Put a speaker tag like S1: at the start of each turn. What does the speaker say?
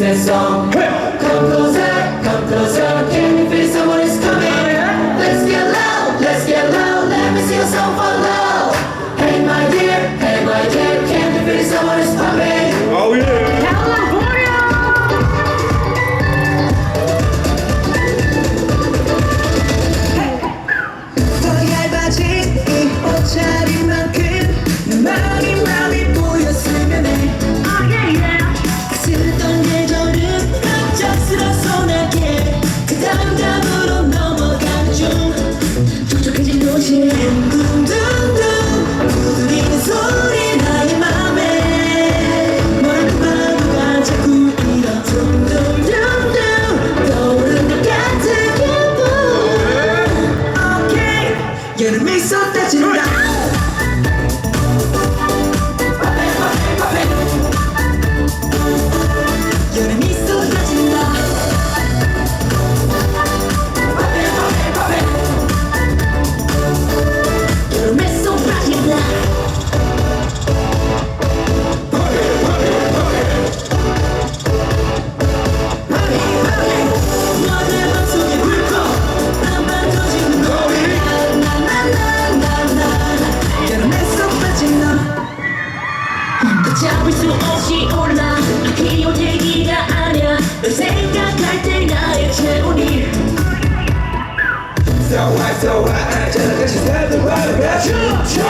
S1: Princess song. Come closer.
S2: 걷잡을 수 없이 올라. 귀여운 얘기가 아냐 널 생각할 때 나의 체온이
S3: So what so what 저같이 사는 바람에 춤춰.